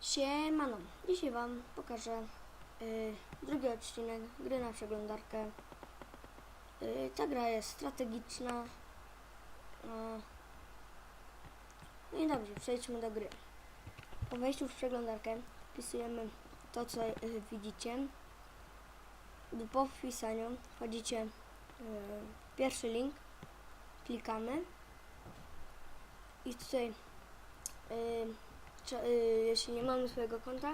Siemano, dzisiaj Wam pokażę y, drugi odcinek gry na przeglądarkę. Y, ta gra jest strategiczna. No i dobrze, przejdźmy do gry. Po wejściu w przeglądarkę wpisujemy to, co y, widzicie. Po wpisaniu wchodzicie y, w pierwszy link, klikamy i tutaj y, y, jeśli nie mamy swojego konta,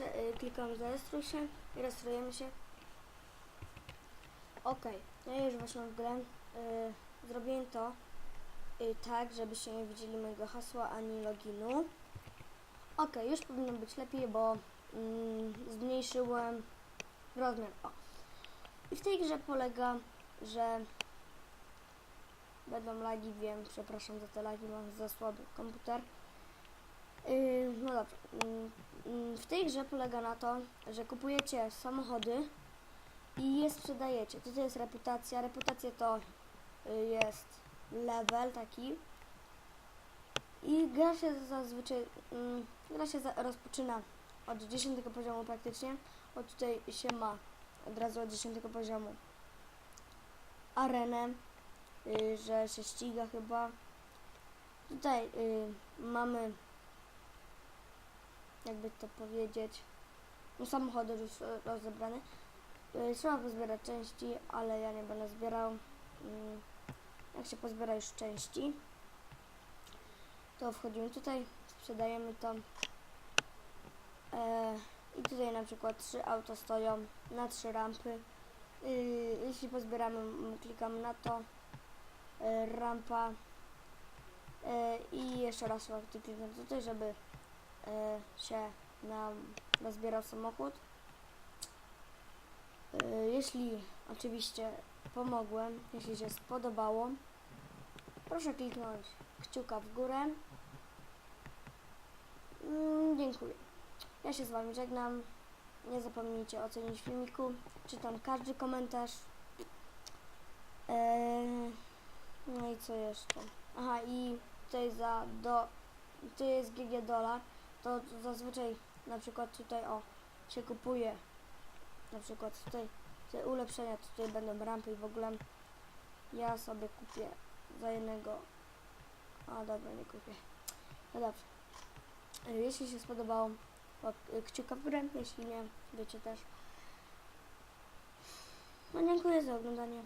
y, klikamy zarejestruj się i rejestrujemy się. Ok, ja już weszłam w grę. Y, zrobiłem to y, tak, żebyście nie widzieli mojego hasła ani loginu. Ok, już powinno być lepiej, bo mm, zmniejszyłem rozmiar. O. I w tej grze polega, że będą lagi, wiem, przepraszam za te lagi, mam za słaby komputer. Yy, no dobrze. Yy, yy, W tej grze polega na to, że kupujecie samochody i je sprzedajecie. To, to jest reputacja. Reputacja to yy, jest level taki. I gra się zazwyczaj, yy, gra się rozpoczyna od 10 poziomu praktycznie, bo tutaj się ma od razu od 10 poziomu arenę, yy, że się ściga chyba. Tutaj yy, mamy jakby to powiedzieć, no samochody już e, rozebrane. Y, Trzeba pozbierać części, ale ja nie będę zbierał. Mm, Jak się pozbiera już części, to wchodzimy tutaj, sprzedajemy to. E, I tutaj na przykład trzy auto stoją na trzy rampy. Jeśli pozbieramy, m, klikamy na to. E, Rampa. E, I jeszcze raz kliknąć tutaj, żeby e, się nam rozbierał samochód. E, jeśli oczywiście pomogłem, jeśli się spodobało, proszę kliknąć kciuka w górę. Mm, dziękuję. Ja się z Wami żegnam. Nie zapomnijcie ocenić filmiku. Czytam każdy komentarz. E, no i co jeszcze? Aha, i tutaj za do. To jest GG dolar to zazwyczaj na przykład tutaj o się kupuje. Na przykład tutaj te ulepszenia tutaj będą rampy i w ogóle ja sobie kupię za jednego. A dobra nie kupię. No dobrze. E, jeśli się spodobało e, kciuka w górę. Jeśli nie wiecie też. No dziękuję za oglądanie